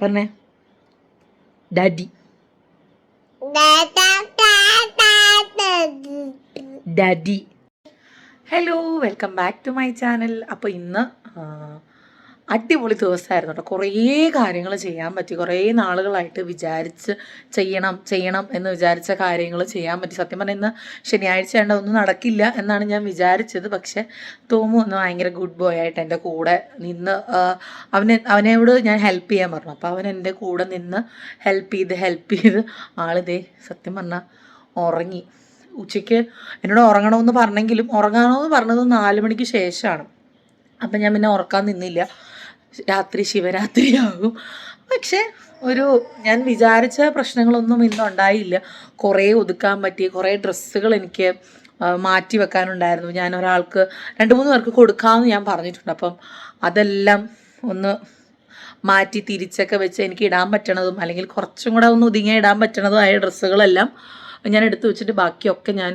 പറഞ്ഞേ daddy daddy hello welcome back to my channel അപ്പോൾ ഇന്ന് അടിപൊളി ദിവസമായിരുന്നു കേട്ടോ കുറേ കാര്യങ്ങൾ ചെയ്യാൻ പറ്റി. കുറേ നാളുകളായിട്ട് വിചാരിച്ച് ചെയ്യണം ചെയ്യണം എന്ന് വിചാരിച്ച കാര്യങ്ങൾ ചെയ്യാൻ പറ്റി. സത്യം പറഞ്ഞാൽ ഇന്ന് ശനിയാഴ്ച ആണ്ട് ഒന്നും നടക്കില്ല എന്നാണ് ഞാൻ വിചാരിച്ചത്. പക്ഷേ തോമു ഒന്ന് ഭയങ്കര ഗുഡ് ബോയ് ആയിട്ട് എന്റെ കൂടെ നിന്ന് അവനെ അവനോട് ഞാൻ ഹെൽപ്പ് ചെയ്യാൻ പറഞ്ഞു. അപ്പോൾ അവൻ എന്റെ കൂടെ നിന്ന് ഹെൽപ്പ് ചെയ്ത് ഹെൽപ്പ് ചെയ്ത് ആളിതേ സത്യം പറഞ്ഞാൽ ഉറങ്ങി. ഉച്ചയ്ക്ക് എന്നോട് ഉറങ്ങണമെന്ന് പറഞ്ഞെങ്കിലും ഉറങ്ങണമെന്ന് പറഞ്ഞത് നാല് മണിക്ക് ശേഷമാണ്. അപ്പം ഞാൻ പിന്നെ ഉറക്കാൻ നിന്നില്ല. രാത്രി ശിവരാത്രിയാകും. പക്ഷേ ഒരു ഞാൻ വിചാരിച്ച പ്രശ്നങ്ങളൊന്നും ഇന്നും ഉണ്ടായില്ല. കുറേ ഒതുക്കാൻ പറ്റി കുറേ ഡ്രസ്സുകൾ എനിക്ക് മാറ്റി വെക്കാനുണ്ടായിരുന്നു. ഞാൻ ഒരാൾക്ക് രണ്ട് മൂന്ന് പേർക്ക് കൊടുക്കാമെന്ന് ഞാൻ പറഞ്ഞിട്ടുണ്ട്. അപ്പം അതെല്ലാം ഒന്ന് മാറ്റി തിരിച്ചൊക്കെ വെച്ച് എനിക്ക് ഇടാൻ പറ്റണതും അല്ലെങ്കിൽ കുറച്ചും കൂടെ ഒന്ന് ഒതുങ്ങിയ ഇടാൻ പറ്റണതുമായ ഡ്രസ്സുകളെല്ലാം ഞാൻ എടുത്തു വെച്ചിട്ട് ബാക്കിയൊക്കെ ഞാൻ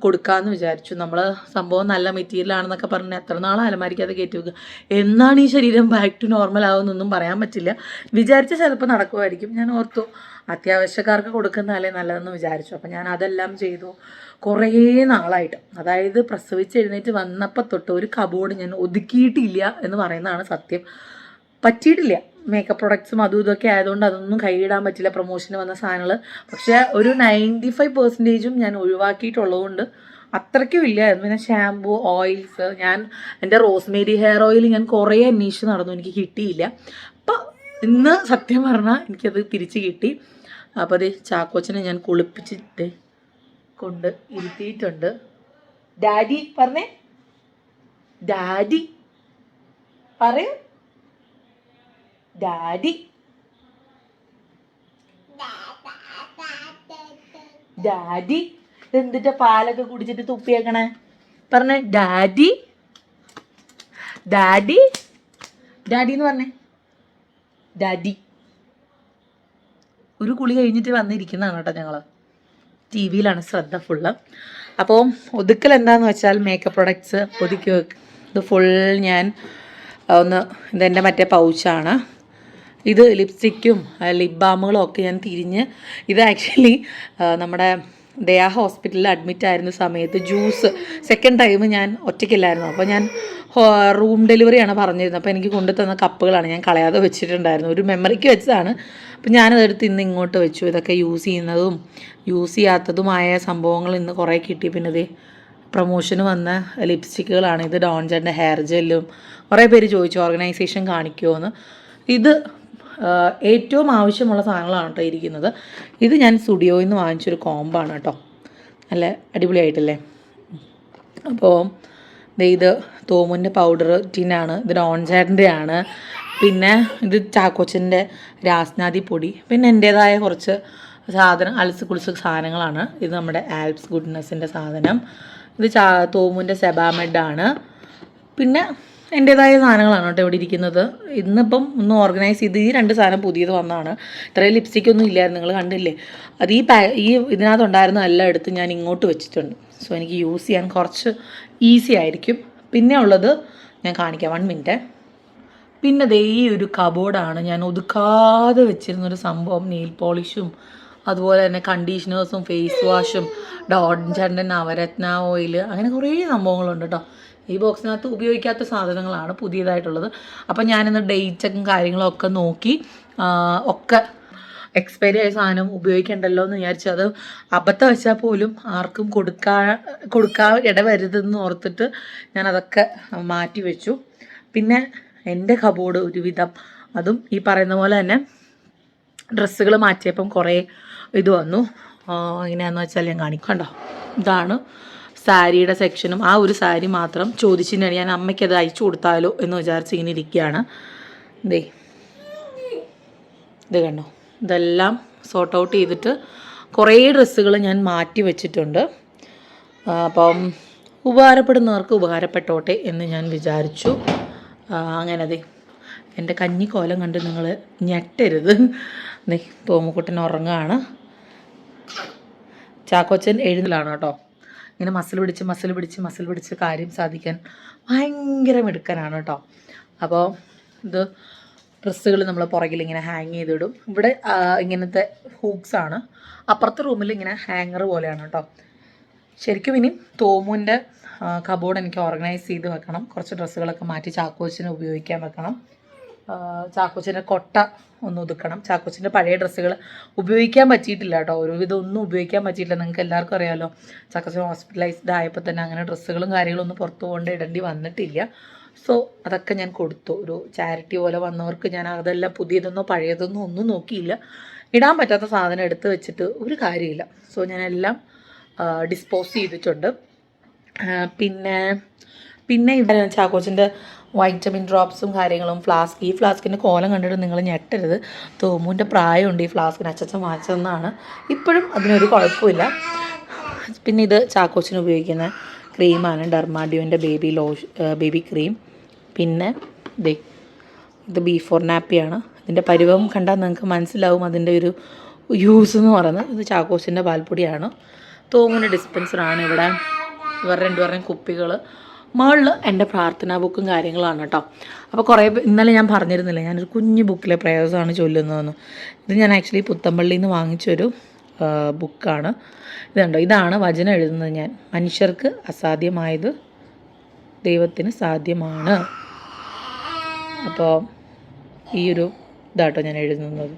കൊടുക്കാമെന്ന് വിചാരിച്ചു. നമ്മൾ സംഭവം നല്ല മെറ്റീരിയൽ ആണെന്നൊക്കെ പറഞ്ഞ് എത്ര നാൾ അലമാരിക്ക് അത് കയറ്റി വെക്കുക. എന്നാണ് ഈ ശരീരം ബാക്ക് ടു നോർമൽ ആവുമെന്നൊന്നും പറയാൻ പറ്റില്ല. വിചാരിച്ച ചിലപ്പോൾ നടക്കുമായിരിക്കും. ഞാൻ ഓർത്തു അത്യാവശ്യക്കാർക്ക് കൊടുക്കുന്നതല്ലേ നല്ലതെന്ന് വിചാരിച്ചു. അപ്പം ഞാൻ അതെല്ലാം ചെയ്തു. കുറേ നാളായിട്ട്. അതായത് പ്രസവിച്ച് എഴുന്നേറ്റ് വന്നപ്പോൾ തൊട്ട് ഒരു കബോർഡ് ഞാൻ ഒതുക്കിയിട്ടില്ല എന്ന് പറയുന്നതാണ് സത്യം. പറ്റിയിട്ടില്ല. മേക്കപ്പ് പ്രൊഡക്ട്സും അതും ഇതൊക്കെ ആയതുകൊണ്ട് അതൊന്നും കൈയിടാൻ പറ്റില്ല. പ്രൊമോഷന് വന്ന സാധനങ്ങൾ പക്ഷേ ഒരു നയന്റി ഫൈവ് പെർസെന്റേജും ഞാൻ ഒഴിവാക്കിയിട്ടുള്ളതുകൊണ്ട് അത്രയ്ക്കും ഇല്ലായിരുന്നു പിന്നെ ഷാമ്പു ഓയിൽസ് ഞാൻ എന്റെ റോസ്മേരി ഹെയർ ഓയിൽ ഞാൻ കുറേ അന്വേഷിച്ച് നടന്നു. എനിക്ക് കിട്ടിയില്ല. അപ്പം ഇന്ന് സത്യം പറഞ്ഞാൽ എനിക്കത് തിരിച്ച് കിട്ടി. അപ്പോൾ അത് ചാക്കോച്ചനെ ഞാൻ കുളിപ്പിച്ചിട്ട് കൊണ്ട് ഇരുത്തിയിട്ടുണ്ട്. ഡാഡി പറഞ്ഞേ? ഡാഡി? പറയൂ. ഡാഡി ഡാഡി എന്തിട്ടാ പാലൊക്കെ കുടിച്ചിട്ട് തുപ്പിയേക്കണേ പറഞ്ഞേ ഡാഡി ഡാഡി ഡാഡി എന്ന് പറഞ്ഞേ. ഡാഡി ഒരു കുളി കഴിഞ്ഞിട്ട് വന്നിരിക്കുന്നതാണ് കേട്ടോ ഞങ്ങൾ ടി വിയിലാണ് ശ്രദ്ധ ഫുള്ള് അപ്പോൾ ഒതുക്കൽ എന്താണെന്ന് വെച്ചാൽ മേക്കപ്പ് പ്രൊഡക്ട്സ് ഒതുക്കി വെക്ക്. ഇത് ഫുൾ ഞാൻ ഒന്ന് ഇതെന്റെ മറ്റേ പൗച്ചാണ് ഇത് ലിപ്സ്റ്റിക്കും ലിപ് ബാമുകളും ഒക്കെ ഞാൻ തിരിഞ്ഞ് ഇത് ആക്ച്വലി നമ്മുടെ ദയാ ഹോസ്പിറ്റലിൽ അഡ്മിറ്റ് ആയിരുന്ന സമയത്ത് ജ്യൂസ് സെക്കൻഡ് ടൈം ഞാൻ ഒറ്റയ്ക്കില്ലായിരുന്നു. അപ്പോൾ ഞാൻ റൂം ഡെലിവറിയാണ് പറഞ്ഞിരുന്നത്. അപ്പോൾ എനിക്ക് കൊണ്ടു തന്ന കപ്പുകളാണ് ഞാൻ കളയാതെ വെച്ചിട്ടുണ്ടായിരുന്നു ഒരു മെമ്മറിക്ക് വെച്ചതാണ്. അപ്പോൾ ഞാനതെടുത്ത് ഇന്ന് ഇങ്ങോട്ട് വെച്ചു. ഇതൊക്കെ യൂസ് ചെയ്യുന്നതും യൂസ് ചെയ്യാത്തതുമായ സംഭവങ്ങൾ ഇന്ന് കുറേ കിട്ടി. പിന്നെ ഇത് പ്രൊമോഷന് വന്ന ലിപ്സ്റ്റിക്കുകളാണ് ഇത് ഡോൺജന്റെ ഹെയർ ജെല്ലും കുറേ പേര് ചോദിച്ചു ഓർഗനൈസേഷൻ കാണിക്കുമോ എന്ന് ഇത് ഏറ്റവും ആവശ്യമുള്ള സാധനങ്ങളാണ് കേട്ടോ ഇരിക്കുന്നത്. ഇത് ഞാൻ സ്റ്റുഡിയോയിൽ നിന്ന് വാങ്ങിച്ചൊരു കോമ്പാണ് കേട്ടോ. നല്ല അടിപൊളിയായിട്ടല്ലേ? അപ്പോൾ ഇത് തോമുന്റെ പൗഡർ ടിനാണ് ഇത് ഡോൺചാറ്റിന്റെ ആണ്. പിന്നെ ഇത് ചാക്കോച്ചന്റെ രാസ്നാദി പൊടി. പിന്നെ എന്റേതായ കുറച്ച് സാധനം അലസ് കുളിച്ച് സാധനങ്ങളാണ്. ഇത് നമ്മുടെ ആൽപ്സ് ഗുഡ്നെസ്സിന്റെ സാധനം. ഇത് ചാ തോമുന്റെ സെബാമെഡാണ്. പിന്നെ എന്റേതായ സാധനങ്ങളാണ് കേട്ടോ ഇവിടെ ഇരിക്കുന്നത്. ഇന്നിപ്പം ഒന്ന് ഓർഗനൈസ് ചെയ്ത് ഈ രണ്ട് സാധനം പുതിയത് വന്നതാണ്. ഇത്രയും ലിപ്സ്റ്റിക് ഒന്നും ഇല്ലായിരുന്നു നിങ്ങൾ കണ്ടില്ലേ? അത് ഈ പാ ഈ ഇതിനകത്തുണ്ടായിരുന്ന എല്ലാം എടുത്ത് ഞാൻ ഇങ്ങോട്ട് വെച്ചിട്ടുണ്ട്. സോ എനിക്ക് യൂസ് ചെയ്യാൻ കുറച്ച് ഈസി ആയിരിക്കും. പിന്നെ ഉള്ളത് ഞാൻ കാണിക്കാം. വൺ മിനിറ്റ് പിന്നെ ദേ ഈ ഒരു കബോർഡാണ് ഞാൻ ഒതുക്കാതെ വെച്ചിരുന്നൊരു സംഭവം നെയിൽ പോളിഷും അതുപോലെ തന്നെ കണ്ടീഷണേഴ്സും ഫേസ് വാഷും ഡോഡൻ ചണ്ടൻ നവരത്ന ഓയിൽ അങ്ങനെ കുറേ സംഭവങ്ങളുണ്ട് കേട്ടോ. ഈ ബോക്സിനകത്ത് ഉപയോഗിക്കാത്ത സാധനങ്ങളാണ് പുതിയതായിട്ടുള്ളത്. അപ്പം ഞാനിന്ന് ഡേറ്റൊക്കെ കാര്യങ്ങളൊക്കെ നോക്കി ഒക്കെ എക്സ്പയറി ആയ സാധനം ഉപയോഗിക്കണ്ടല്ലോ എന്ന് വിചാരിച്ചു. അത് അബദ്ധം വെച്ചാൽ പോലും ആർക്കും കൊടുക്കാ കൊടുക്കാൻ ഇടവരുതെന്ന് ഓർത്തിട്ട് ഞാൻ അതൊക്കെ മാറ്റി വെച്ചു. പിന്നെ എന്റെ കബോർഡ് ഒരുവിധം അതും ഈ പറയുന്ന പോലെ തന്നെ ഡ്രസ്സുകൾ മാറ്റിയപ്പം കുറേ ഇത് വന്നു. എങ്ങനെയാണെന്ന് വെച്ചാൽ ഞാൻ കാണിക്കണ്ടോ കണ്ടോ? ഇതാണ് സാരിയുടെ സെക്ഷനും ആ ഒരു സാരി മാത്രം ചോദിച്ചിട്ടാണ് ഞാൻ അമ്മയ്ക്ക് അത് അയച്ചു കൊടുത്താലോ എന്ന് വിചാരിച്ച് ഇങ്ങനെ ഇരിക്കുകയാണ്. ദേ ഇത് കണ്ടോ? ഇതെല്ലാം സോർട്ട് ഔട്ട് ചെയ്തിട്ട് കുറേ ഡ്രസ്സുകൾ ഞാൻ മാറ്റി വെച്ചിട്ടുണ്ട്. അപ്പം ഉപകാരപ്പെടുന്നവർക്ക് ഉപകാരപ്പെട്ടോട്ടെ എന്ന് ഞാൻ വിചാരിച്ചു. അങ്ങനെ അതെ എന്റെ കഞ്ഞിക്കോലം കണ്ട് നിങ്ങൾ ഞെട്ടരുത്. തോമുക്കുട്ടൻ ഉറങ്ങുകയാണ് ചാക്കോച്ചൻ എഴുതലാണ് കേട്ടോ. ഇങ്ങനെ മസിൽ പിടിച്ച് മസിൽ പിടിച്ച് മസിൽ പിടിച്ച് കാര്യം സാധിക്കാൻ ഭയങ്കര മിടുക്കനാണ് കേട്ടോ. അപ്പോൾ ഇത് ഡ്രസ്സുകൾ നമ്മൾ പുറകിൽ ഇങ്ങനെ ഹാങ് ചെയ്തിടും. ഇവിടെ ഇങ്ങനത്തെ ഹൂക്സ് ആണ്. അപ്പുറത്തെ റൂമിൽ ഇങ്ങനെ ഹാങ്ങർ പോലെയാണ് കേട്ടോ. ശരിക്കും ഇനി തോമുവിന്റെ കബോർഡ് എനിക്ക് ഓർഗനൈസ് ചെയ്ത് വെക്കണം. കുറച്ച് ഡ്രസ്സുകളൊക്കെ മാറ്റി ചാക്കോച്ചിന് ഉപയോഗിക്കാൻ വെക്കണം. ചാക്കോച്ചിന്റെ കൊട്ട ഒന്ന് ഒതുക്കണം. ചാക്കോച്ചിന്റെ പഴയ ഡ്രസ്സുകൾ ഉപയോഗിക്കാൻ പറ്റിയിട്ടില്ല കേട്ടോ. ഒരുവിധം ഒന്നും ഉപയോഗിക്കാൻ പറ്റിയിട്ടില്ല. നിങ്ങൾക്ക് എല്ലാവർക്കും അറിയാമല്ലോ ചാക്കോച്ചൻ ഹോസ്പിറ്റലൈസ്ഡ് ആയപ്പോൾ തന്നെ അങ്ങനെ ഡ്രസ്സുകളും കാര്യങ്ങളും ഒന്നും പുറത്തു കൊണ്ട് ഇടേണ്ടി വന്നിട്ടില്ല. സോ അതൊക്കെ ഞാൻ കൊടുത്തു. ഒരു ചാരിറ്റി പോലെ വന്നവർക്ക് ഞാൻ അതെല്ലാം പുതിയതെന്നോ പഴയതെന്നോ ഒന്നും നോക്കിയില്ല. ഇടാൻ പറ്റാത്ത സാധനം എടുത്ത് വെച്ചിട്ട് ഒരു കാര്യമില്ല. സോ ഞാനെല്ലാം ഡിസ്പോസ് ചെയ്തിട്ടുണ്ട്. പിന്നെ പിന്നെ ഇവിടെ ചാക്കോച്ചിന്റെ വൈറ്റമിൻ ഡ്രോപ്സും കാര്യങ്ങളും ഫ്ലാസ്ക് ഈ ഫ്ലാസ്കിന്റെ കോലം കണ്ടിട്ട് നിങ്ങൾ ഞെട്ടരുത്. തോമുവിന്റെ പ്രായമുണ്ട് ഈ ഫ്ലാസ്കിന് അച്ചച്ചൻ വാങ്ങിച്ചതെന്നാണ് ഇപ്പോഴും അതിനൊരു കുഴപ്പമില്ല. പിന്നെ ഇത് ചാക്കോച്ചിന് ഉപയോഗിക്കുന്ന ക്രീമാണ് ഡെർമാഡിയോന്റെ ബേബി ലോഷ് ബേബി ക്രീം പിന്നെ ദേ ഇത് ബീഫോർ നാപ്പിയാണ് ഇതിന്റെ പരുവം കണ്ടാൽ നിങ്ങൾക്ക് മനസ്സിലാവും അതിന്റെ ഒരു യൂസ് എന്ന് പറയുന്നത്. ഇത് ചാക്കോച്ചിന്റെ പാൽപ്പൊടിയാണ്. തോമുവിന്റെ ഡിസ്പെൻസറാണ് ഇവിടെ. ഇവർ രണ്ടുപേരുടെയും കുപ്പികൾ മുകളിൽ എന്റെ പ്രാർത്ഥനാ ബുക്കും കാര്യങ്ങളാണ് കേട്ടോ. അപ്പോൾ കുറേ ഇന്നലെ ഞാൻ പറഞ്ഞിരുന്നില്ല ഞാനൊരു കുഞ്ഞു ബുക്കിലെ പ്രയാസമാണ് ചൊല്ലുന്നതെന്ന്. ഇത് ഞാൻ ആക്ച്വലി പുത്തമ്പള്ളിയിൽ നിന്ന് വാങ്ങിച്ചൊരു ബുക്കാണ്. ഇതുണ്ടോ ഇതാണ് വചനം എഴുതുന്നത് ഞാൻ. മനുഷ്യർക്ക് അസാധ്യമായത് ദൈവത്തിന് സാധ്യമാണ്. അപ്പോൾ ഈ ഒരു ഇതാട്ടോ ഞാൻ എഴുതുന്നത്.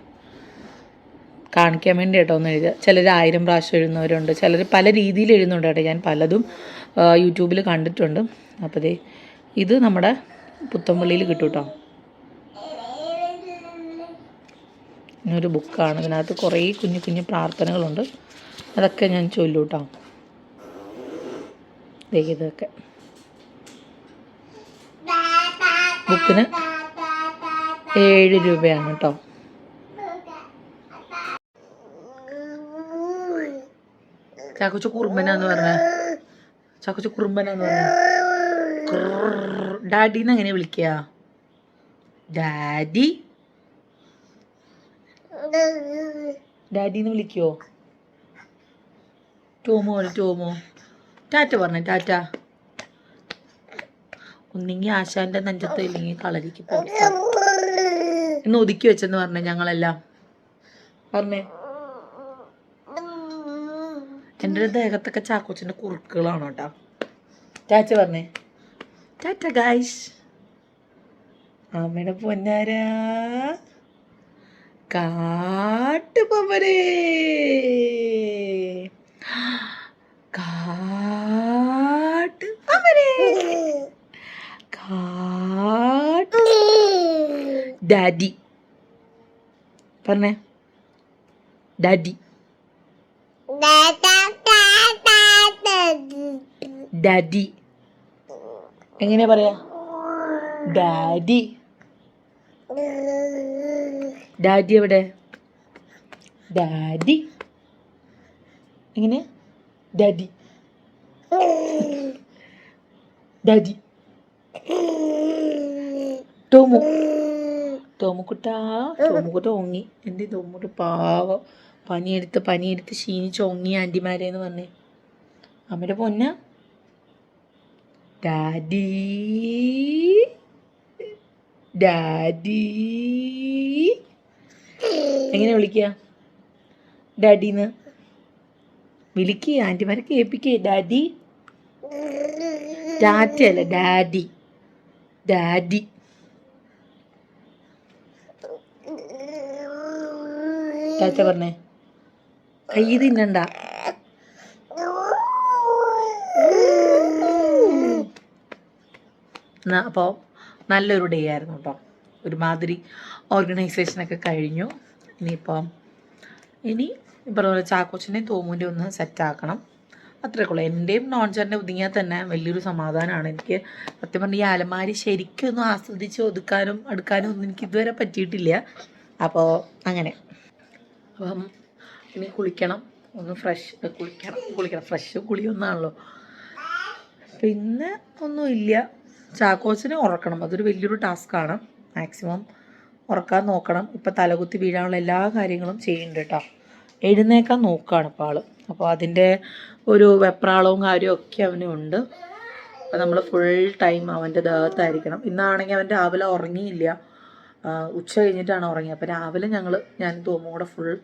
കാണിക്കാൻ വേണ്ടി കേട്ടോ ഒന്ന് എഴുതുക. ചിലർ ആയിരം പ്രാവശ്യം എഴുതുന്നവരുണ്ട് ചിലർ പല രീതിയിൽ എഴുതുന്നുണ്ട് കേട്ടോ. ഞാൻ പലതും യൂട്യൂബിൽ കണ്ടിട്ടുണ്ട്. അപ്പോൾ ദേ ഇത് നമ്മുടെ പുത്തമ്പള്ളിയിൽ കിട്ടും കേട്ടോ. ഇങ്ങനൊരു ബുക്കാണ്. ഇതിനകത്ത് കുറേ കുഞ്ഞു കുഞ്ഞു പ്രാർത്ഥനകളുണ്ട്. അതൊക്കെ ഞാൻ ചൊല്ലും കേട്ടോ. ഇതൊക്കെ. ബുക്കിന് ഏഴ് രൂപയാണ് കേട്ടോ. ചാക്കുച്ച കുറുമ്പനാന്ന് പറഞ്ഞ. ചാക്കുച്ച കുറുമ്പനാന്ന് പറഞ്ഞ. ഡാഡിന്ന് എങ്ങനെ വിളിക്കുക ഡാഡി ഡാഡിന്ന് വിളിക്കോ ടോമോ ടോമോ ടാറ്റ പറഞ്ഞ ടാറ്റ ഒന്നെങ്കിൽ ആശാന്റെ നെഞ്ചത്ത് ഇല്ലെങ്കിൽ കളരിക്ക് പുറത്ത് ഇന്ന് ഒതുക്കി വെച്ചെന്ന് പറഞ്ഞേ ഞങ്ങളെല്ലാം പറഞ്ഞേ എന്റെ ദേഹത്തൊക്കെ ചാക്കോച്ചിന്റെ കുറുക്കുകളാണോട്ടാ ടാറ്റ പറഞ്ഞേ ടാറ്റ ഗായ്സ് അമ്മയുടെ പൊന്നാരാ. കാട്ടുപൊമ്മരേ കാട്ട് അമരേ കാട്ട്. ഡാഡി. പറഞ്ഞേ. ഡാഡി. ഡാഡി. എങ്ങനെയാ പറയാ? ഡാഡി ഡാഡി എവിടെ? ഡാഡി എങ്ങനെ? ഡാഡി ഡാഡി ടോമു ടോമുക്കുട്ട ടോമുക്കുട്ട ഒങ്ങി എന്റെ ടോമുട്ട പാവം. പനിയെടുത്ത് പനിയെടുത്ത് ക്ഷീണിച്ച് ഒങ്ങി ആന്റിമാരെന്ന് പറഞ്ഞേ. അമ്മയുടെ പൊന്ന? ഡാഡി ഡാഡി എങ്ങനെ വിളിക്കുക ഡാഡിന്ന്. വിളിക്കുക ആന്റിമാരെ കേൾപ്പിക്കേ ഡാഡി. ടാറ്റയല്ല ഡാഡി. ഡാഡി. ടാറ്റ പറഞ്ഞേ. കൈ തിന്നണ്ട. അപ്പോൾ നല്ലൊരു ഡേ ആയിരുന്നു കേട്ടോ ഒരുമാതിരി ഓർഗനൈസേഷനൊക്കെ കഴിഞ്ഞു. ഇനിയിപ്പോൾ ഇനി ഇപ്പം ചാക്കോച്ചനെ തോമുന്റെ ഒന്ന് സെറ്റാക്കണം അത്രയൊക്കെയുള്ളൂ എന്റെയും നോൺചറിന്റെ ഒതുങ്ങിയാൽ തന്നെ വലിയൊരു സമാധാനമാണ് എനിക്ക് സത്യം പറഞ്ഞാൽ ഈ അലമാരി ശരിക്കും ഒന്നും ആസ്വദിച്ച് ഒതുക്കാനും എടുക്കാനും ഒന്നും എനിക്ക് ഇതുവരെ പറ്റിയിട്ടില്ല. അപ്പോൾ അങ്ങനെ. അപ്പം ഇനി കുളിക്കണം. ഒന്ന് ഫ്രഷ് കുളിക്കണം. കുളിക്കണം. ഫ്രഷ് കുളിയൊന്നാണല്ലോ. പിന്നെ ഒന്നുമില്ല. ചാക്കോച്ചിനെ ഉറക്കണം. അതൊരു വലിയൊരു ടാസ്ക്കാണ്. മാക്സിമം ഉറക്കാൻ നോക്കണം. ഇപ്പം തലകുത്തി വീഴാനുള്ള എല്ലാ കാര്യങ്ങളും ചെയ്യുന്നുണ്ട് കേട്ടോ. എഴുന്നേക്കാൻ നോക്കുകയാണ് ഇപ്പോൾ ആൾ അപ്പോൾ അതിന്റെ ഒരു വെപ്രാളവും കാര്യവും ഒക്കെ അവനുണ്ട് അപ്പോൾ നമ്മൾ ഫുൾ ടൈം അവന്റെ ദേഹത്തായിരിക്കണം. ഇന്നാണെങ്കിൽ അവൻ രാവിലെ ഉറങ്ങിയില്ല. ഉച്ച കഴിഞ്ഞിട്ടാണ് ഉറങ്ങിയത്. അപ്പോൾ രാവിലെ ഞങ്ങൾ ഞാൻ തോമും കൂടെ ഫുൾ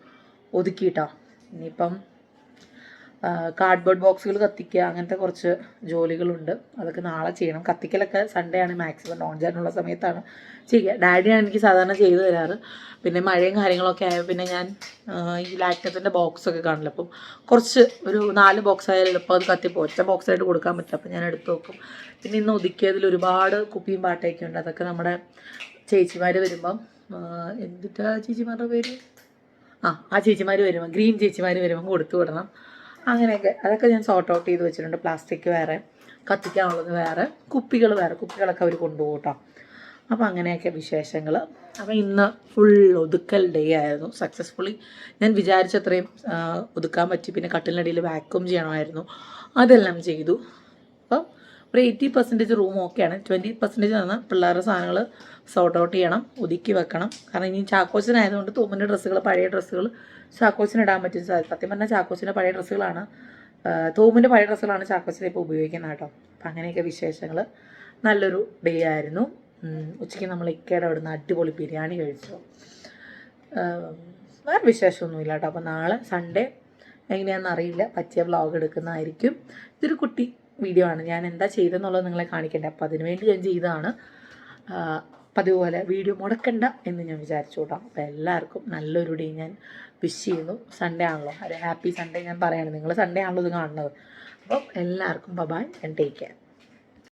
ഒതുക്കിയിട്ടാണ് ഇനിയിപ്പം കാർഡ്ബോർഡ് ബോക്സുകൾ കത്തിക്കുക അങ്ങനത്തെ കുറച്ച് ജോലികളുണ്ട്. അതൊക്കെ നാളെ ചെയ്യണം. കത്തിക്കലൊക്കെ സൺഡേ ആണ് മാക്സിമം നോൺ ജാനുള്ള സമയത്താണ് ചെയ്യുക. ഡാഡിയാണ് എനിക്ക് സാധാരണ ചെയ്തു തരാറ്. പിന്നെ മഴയും കാര്യങ്ങളൊക്കെ ആയ പിന്നെ ഞാൻ ഈ ലാക്ടത്തിന്റെ ബോക്സൊക്കെ കാണില്ല. അപ്പം കുറച്ച് ഒരു നാല് ബോക്സ് ആയാലും എളുപ്പം അത് കത്തിപ്പോൾ ഒറ്റ ബോക്സായിട്ട് കൊടുക്കാൻ പറ്റില്ല. അപ്പം ഞാൻ എടുത്ത് വെക്കും. പിന്നെ ഇന്ന് ഒതുക്കിയതിൽ ഒരുപാട് കുപ്പിയും പാട്ടയൊക്കെ ഉണ്ട്. അതൊക്കെ നമ്മുടെ ചേച്ചിമാർ വരുമ്പം എന്തിട്ടാ ചേച്ചിമാരുടെ പേര്? ആ ആ ചേച്ചിമാർ വരുമ്പോൾ ഗ്രീൻ ചേച്ചിമാർ വരുമ്പോൾ കൊടുത്തു വിടണം. അങ്ങനെയൊക്കെ. അതൊക്കെ ഞാൻ സോർട്ട് ഔട്ട് ചെയ്ത് വെച്ചിട്ടുണ്ട്. പ്ലാസ്റ്റിക് വേറെ കത്തിക്കാനുള്ളത് വേറെ കുപ്പികൾ വേറെ കുപ്പികളൊക്കെ അവർ കൊണ്ടുപോകും കേട്ടോ അപ്പോൾ അങ്ങനെയൊക്കെ വിശേഷങ്ങൾ അപ്പോൾ ഇന്ന് ഫുൾ ഒതുക്കൽ ഡേ ആയിരുന്നു. സക്സസ്ഫുള്ളി ഞാൻ വിചാരിച്ചത്രയും ഒതുക്കാൻ പറ്റി. പിന്നെ കട്ടിലിനടിയിൽ വാക്യൂം ചെയ്യണമായിരുന്നു. അതെല്ലാം ചെയ്തു. അപ്പം ഒരു എയ്റ്റി പെർസെന്റേജ് റൂം ഓക്കെയാണ് ട്വന്റി പെർസെന്റേജ് തന്നെ പിള്ളേരുടെ സാധനങ്ങൾ സോർട്ട് ഔട്ട് ചെയ്യണം ഒതുക്കി വെക്കണം. കാരണം ഇനി ചാക്കോച്ചനായതുകൊണ്ട് തോമിന്റെ ഡ്രസ്സുകൾ പഴയ ഡ്രസ്സുകൾ ചാക്കോച്ചിന് ഇടാൻ പറ്റും സത്യം പറഞ്ഞാൽ ചാക്കോച്ചിന്റെ പഴയ ഡ്രസ്സുകളാണ്. തോമിന്റെ പഴയ ഡ്രസ്സുകളാണ് ചാക്കോച്ചിനെ ഇപ്പോൾ ഉപയോഗിക്കുന്നത് കേട്ടോ. അപ്പം അങ്ങനെയൊക്കെ വിശേഷങ്ങൾ നല്ലൊരു ഡേ ആയിരുന്നു. ഉച്ചയ്ക്ക് നമ്മൾ ഇക്കയുടെ അവിടുന്ന് അടിപൊളി ബിരിയാണി കഴിച്ചു. വേറെ വിശേഷമൊന്നുമില്ല കേട്ടോ. അപ്പോൾ നാളെ സൺഡേ എങ്ങനെയാണെന്ന് അറിയില്ല. പറ്റിയ വ്ളോഗ് എടുക്കുന്നതായിരിക്കും. ഇതൊരു കുട്ടി വീഡിയോ ആണ്. ഞാൻ എന്താ ചെയ്തെന്നുള്ളത് നിങ്ങളെ കാണിക്കണ്ടേ? അപ്പോൾ അതിനുവേണ്ടി ഞാൻ ചെയ്തതാണ്. അപ്പം അതുപോലെ വീഡിയോ മുടക്കണ്ട എന്ന് ഞാൻ വിചാരിച്ചു കേട്ടോ. അപ്പോൾ എല്ലാവർക്കും നല്ലൊരു ഡേ ഞാൻ വിഷ് ചെയ്യുന്നു. സൺഡേ ആണല്ലോ. ഒരു ഹാപ്പി സൺഡേ ഞാൻ പറയാണ്. നിങ്ങൾ സൺഡേ ആണല്ലോ ഇത് കാണുന്നത്. അപ്പോൾ എല്ലാവർക്കും ബബായ് ആൻഡ് ടേക്ക് കെയർ